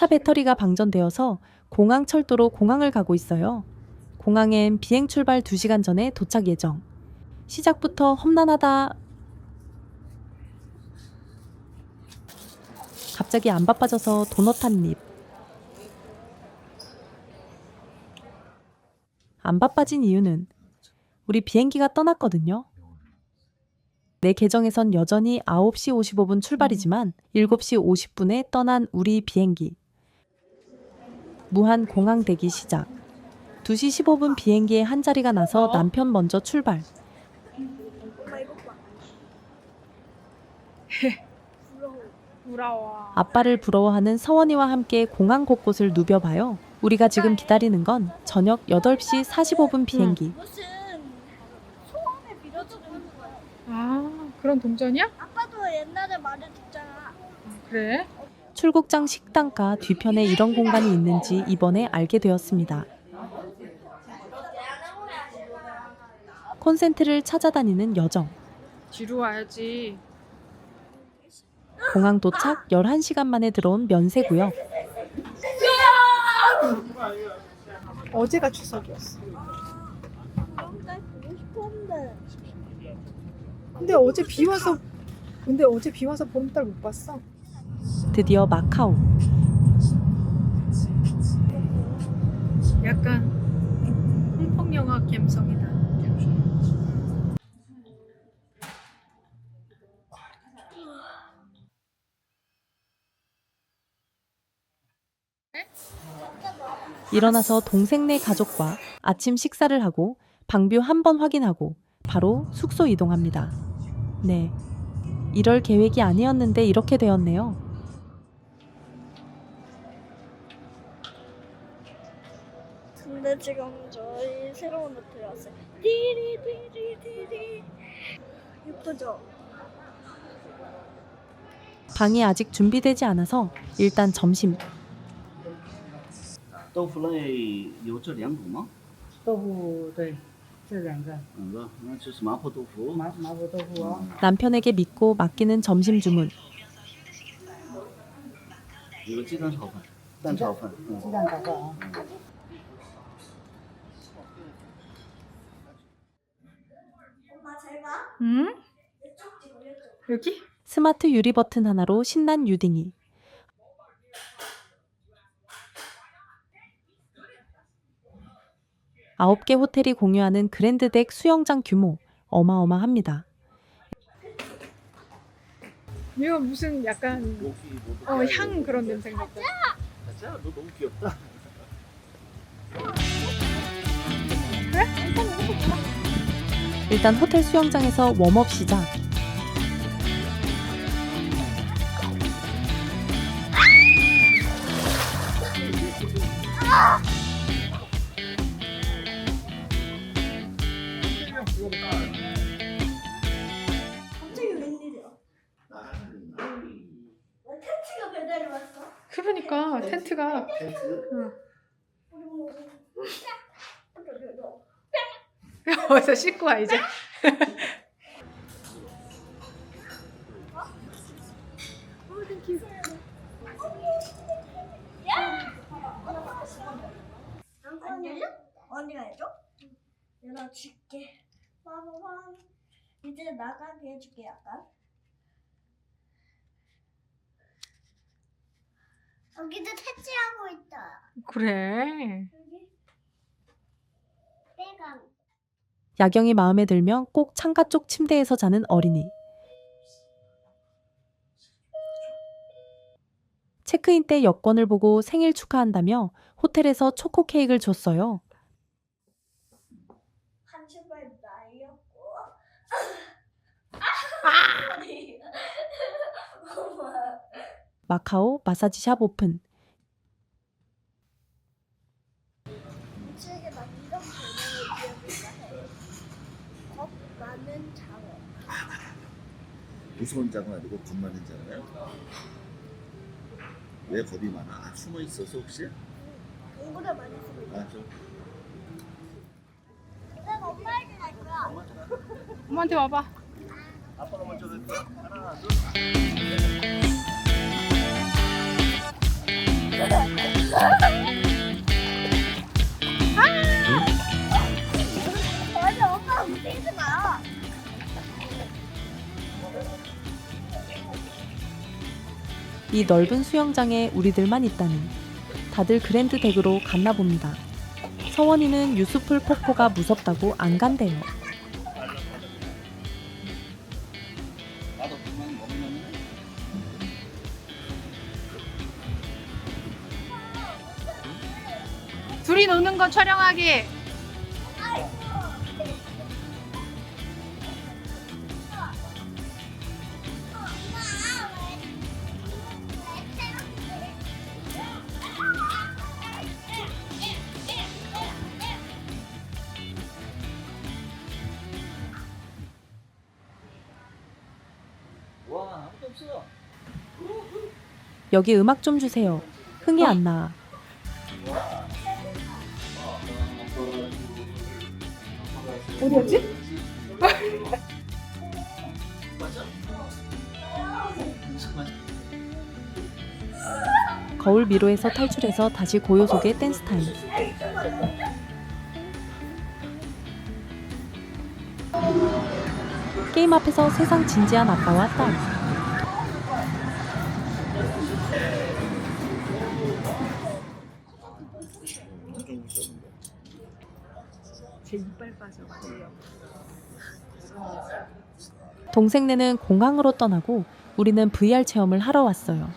차 배터리가 방전되어서 공항 철도로 공항을 가고 있어요. 공항엔 비행 출발 2시간 전에 도착 예정. 시작부터 험난하다. 갑자기 안 바빠져서 도넛 한 입. 안 바빠진 이유는 우리 비행기가 떠났거든요. 내 계정에선 여전히 9시 55분 출발이지만 7시 50분에 떠난 우리 비행기. 무한 공항 대기 시작. 2시 15분 비행기에 한 자리가 나서 남편 먼저 출발. 아빠를 부러워하는 서원이와 함께 공항 곳곳을 누벼봐요. 우리가 지금 기다리는 건 저녁 8시 45분 비행기. 아 그런 동전이야? 아빠도 옛날에 말해줬잖아. 아, 그래? 출국장 식당가 뒤편에 이런 공간이 있는지 이번에 알게 되었습니다. 콘센트를 찾아다니는 여정. 뒤로 와야지. 공항 도착 11시간 만에 들어온 면세구역. 어제가 추석이었어. 그럼 날 보고 싶었는데. 근데 어제 비 와서 근데 어제 비 와서 보름달 못 봤어. 드디어 마카오. 약간 홍콩 영화 감성이다. 일어나서 동생네 가족과 아침 식사를 하고 방뷰 한 번 확인하고 바로 숙소 이동합니다. 네. 이럴 계획이 아니었는데 이렇게 되었네요. 근데 지금 저희 새로운 호텔 왔어요. 디리디리디리. 예쁘죠? 방이 아직 준비되지 않아서 일단 점심. 豆腐类有这两种吗？豆腐对，这两个两个，那就是麻婆豆腐。麻麻婆豆腐哦。 남편에게 믿고 맡기는 점심 주문. 有个鸡蛋炒饭，蛋炒饭。嗯鸡蛋炒饭啊。 응? 여기? 스마트 유리 버튼 하나로 신난 유딩이. 아홉 개 호텔이 공유하는 그랜드덱 수영장 규모 어마어마합니다. 이거 무슨 약간 어 향 그런 냄새 같다. 가자, 너 너무 귀엽다. 일단 호텔 수영장에서 웜업 시작. 갑자기 웬일이야? 왜 텐트가 배달이 왔어? 그러니까 텐트가 우리 뭐 어디서 씻고 와 이제. 언니? 언니가 해줘? 내가 줄게. 빠바밤. 이제 나가게 해줄게 약간. 여기도 퇴치하고 있다. 그래. 여기. 빼감. 야경이 마음에 들면 꼭 창가 쪽 침대에서 자는 어린이. 체크인 때 여권을 보고 생일 축하한다며 호텔에서 초코 케이크를 줬어요. 한 신발 날렸고. 엄마. 마카오 마사지샵 오픈. 겁 많은 장어. 무서운 장어 아니고 겁 많은 장어요? 왜 겁이 많아? 아, 숨어 있어서 혹시? 공부를 많이 쓰고 있어. 아, 좀난 엄마에게 갈 거야. 엄마한테 와봐. 아빠가 먼저 할까? 하나, 둘. 맞 이 넓은 수영장에 우리들만 있다니 다들 그랜드 덱으로 갔나 봅니다. 서원이는 유수풀 폭포가 무섭다고 안 간대요. 둘이 노는 거 촬영하기. 여기 음악 좀 주세요. 흥이 안 나. 어디였지? 거울 미로에서 탈출해서 다시 고요 속의 댄스 타임. 게임 앞에서 세상 진지한 아빠와 딸. 동생네는 공항으로 떠나고 우리는 VR 체험을 하러 왔어요.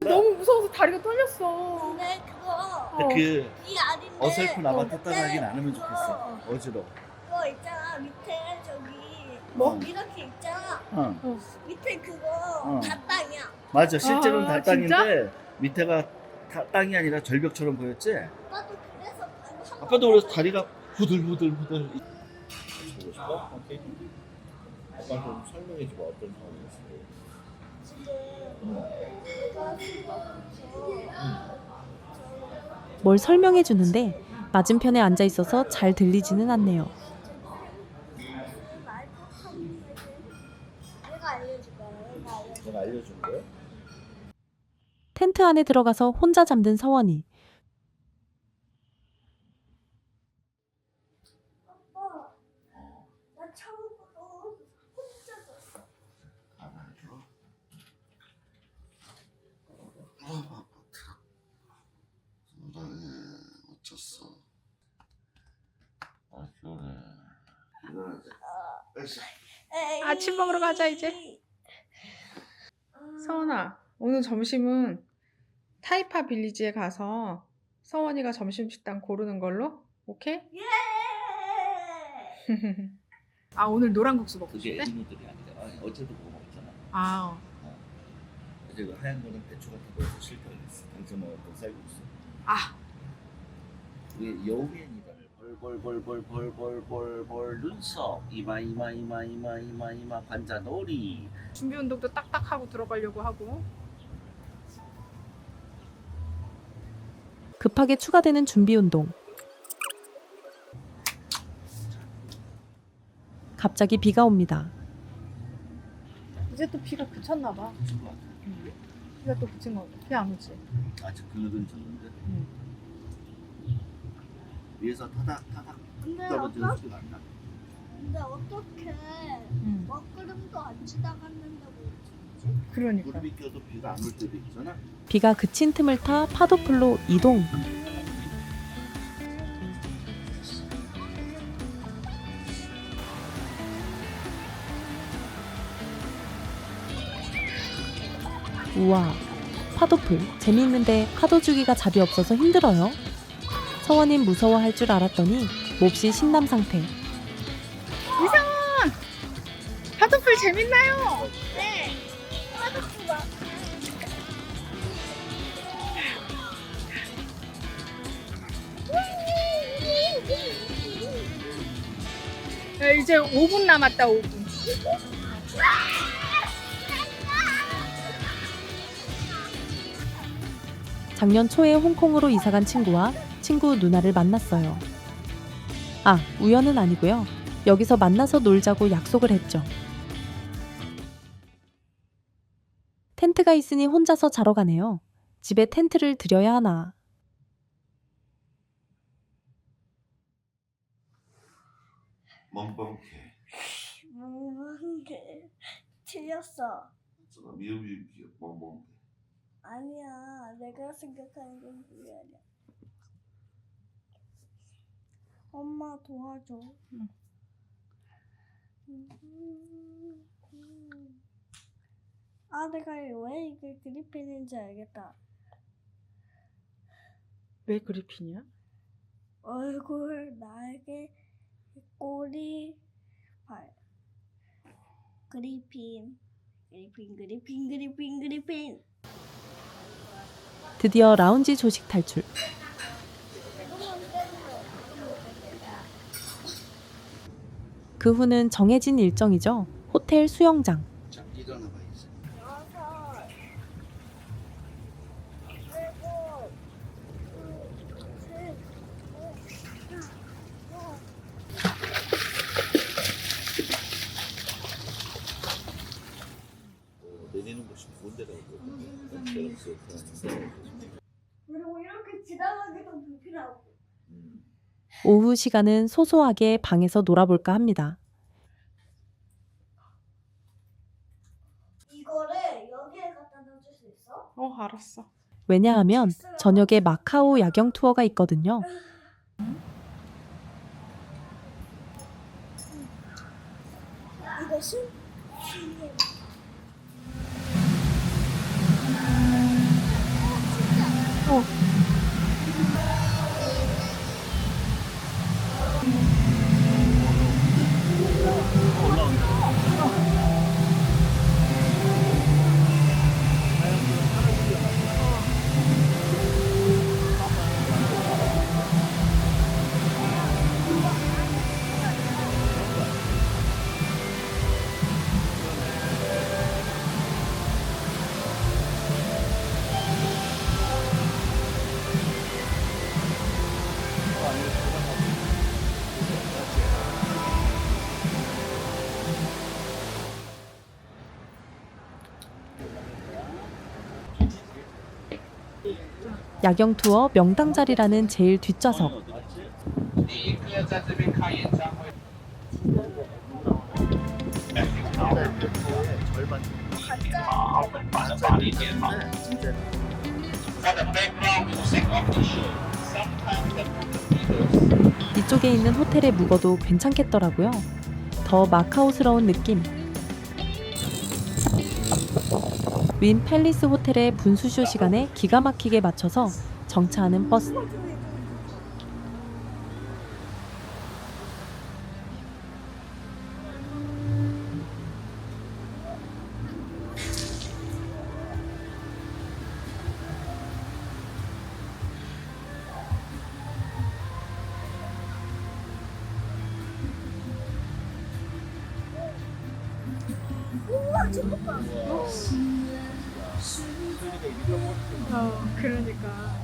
너무 무서워서 다리가 떨렸어. 근데 그거 어. 그 이 아닌데 어설픈 네. 안 하면 좋겠어. 어지러. 그거 있잖아 밑에 저기 뭐? 이렇게 있잖아 어. 밑에 그거 어. 다 땅이야 맞아. 실제로는 아, 다 땅인데 밑에가 다, 땅이 아니라 절벽처럼 보였지? 아빠도 그래서 한 아빠도 그래서 다리가 부들부들부들. 보고 싶어? 오케이. 아빠 좀 설명해 줘봐 어떤 상황이었어. 뭘 설명해 주는데 맞은편에 앉아 있어서 잘 들리지는 않네요. 내가 알려줄 거야. 내가 알려줄 내가 알려준 거야? 텐트 안에 들어가서 혼자 잠든 서원이. 거야 나 처음으로 혼자 잤어. 알아줘. 그래 어쩌어 아 그래 일어나자 에이. 아침 먹으러 가자, 이제. 서원아, 오늘 점심은 타이파 빌리지에 가서 서원이가 점심 식당 고르는 걸로? 오케이? 예 아 오늘 노란 국수 먹고 그게 싶대? 애기들이 아니잖아 아니, 어제도 그거 먹었잖아 아 어제 그 하얀 거는 배추 같은 거에서 실패를 했어 당초 먹었던 쌀국수 아. 그게 여우엔이다를 볼볼볼볼볼볼볼 눈썹 이마 이마 이마 이마 이마 이마 관자놀이 준비 운동도 딱딱 하고 들어가려고 하고 급하게 추가되는 준비 운동. 갑자기 비가 옵니다. 이제 또 비가 그쳤나 봐. 비가 또 그친 거. 비안 오지? 아직 그늘은 졌는데 응. 위에서 타닥 타닥 근데 떨어지는 소리가 안 나. 근데 어떻게 응. 먹구름도 안 지나갔는데 뭐 그러니까. 무릎이 껴도 비가 안 올 때도 있잖아. 비가 그친 틈을 타 파도풀로 이동. 우와, 파도풀 재미있는데 파도 주기가 잡이 없어서 힘들어요. 서원님 무서워할 줄 알았더니 몹시 신남 상태. 파도풀 재밌나요? 네 파도프가 야, 이제 5분 남았다 5분. 작년 초에 홍콩으로 이사간 친구와 친구 누나를 만났어요. 아, 우연은 아니고요. 여기서 만나서 놀자고 약속을 했죠. 텐트가 있으니 혼자서 자러 가네요. 집에 텐트를 드려야 하나. 멍멍해. 멍멍해. 틀렸어. 제가 미흡이 멍멍해. 아니야. 내가 생각하는 건 그게 아니야. 엄마 도와줘. 음. 아, 내가 왜 이게 그리핀인지 알겠다. 왜 그리핀이야? 얼굴, 날개, 꼬리, 발. 그리핀. 그리핀, 그리핀, 그리핀, 그리핀. 드디어 라운지 조식 탈출. 그 후는 정해진 일정이죠. 호텔 수영장. 자 일어나 봐야지. 여섯, 일곱, 둘, 셋, 넷, 다섯, 어, 내리는 곳이 좋은 데라고 그러던데. 음. 그리고 이렇게 지나가기도 불필요하고. 음. 오후 시간은 소소하게 방에서 놀아볼까 합니다. 이거를 여기에 갖다 놓을 수 있어? 어, 알았어. 왜냐하면 저녁에 마카오 야경 투어가 있거든요. 이것은 야경 투어 명당 자리라는 제일 뒷좌석. 이쪽에 있는 호텔에 묵어도 괜찮겠더라고요. 더 마카오스러운 느낌. 윈 팰리스 호텔의 분수쇼 시간에 기가 막히게 맞춰서 정차하는 버스. 어, 그러니까.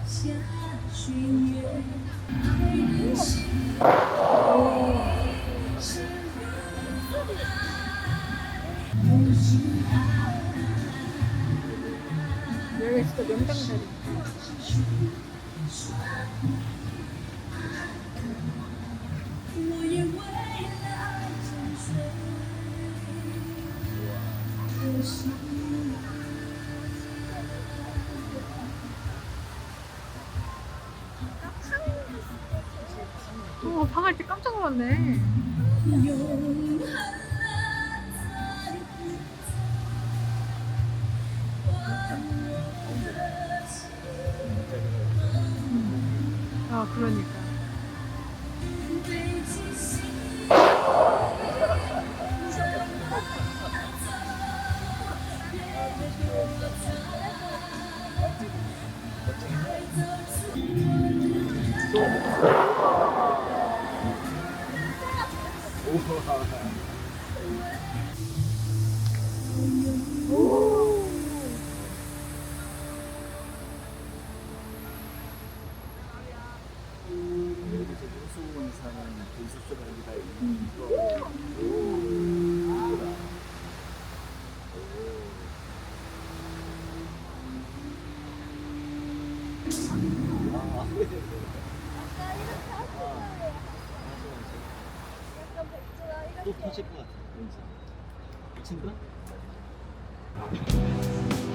여기 진짜 명당 자리. 어, 방할 때 깜짝 놀랐네. 아, 그러니까. 여 기서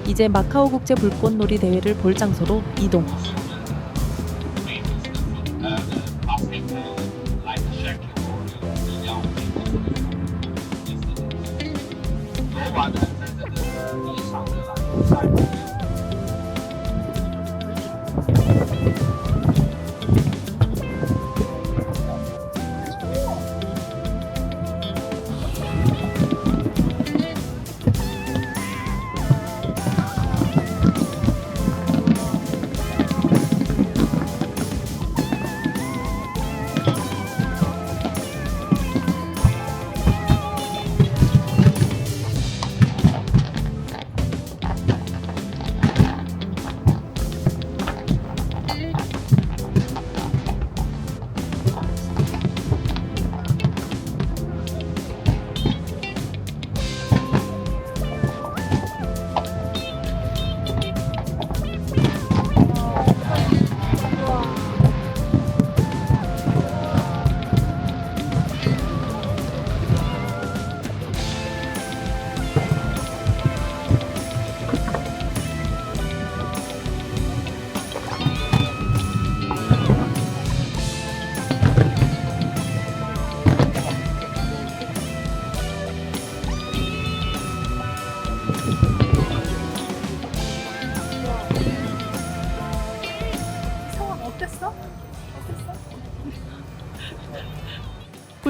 이제 마카오 국제 불꽃놀이 대회를 볼 장소로 이동.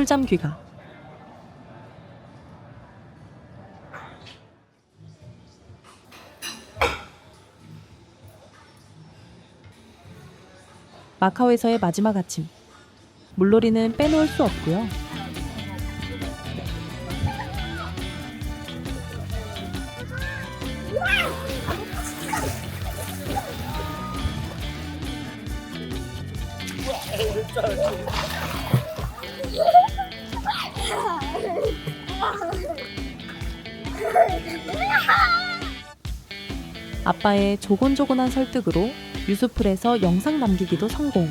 꿀잠 귀가. 마카오에서의 마지막 아침. 물놀이는 빼놓을 수 없고요. 아빠의 조곤조곤한 설득으로 유수풀에서 영상 남기기도 성공.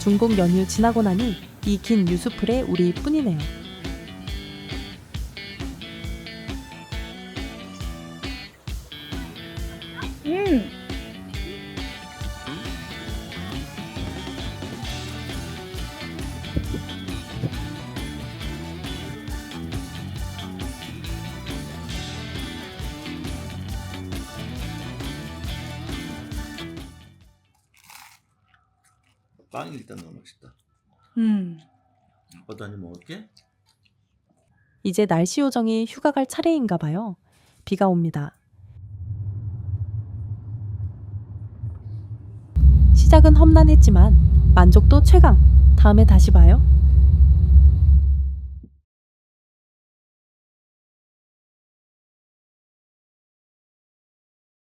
중국 연휴 지나고 나니 이 긴 유수풀에 우리 뿐이네요. 빵이 일단 너무 맛있다. 음. 아빠도 한입 먹을게. 이제 날씨 요정이 휴가 갈 차례인가 봐요. 비가 옵니다. 시작은 험난했지만 만족도 최강. 다음에 다시 봐요.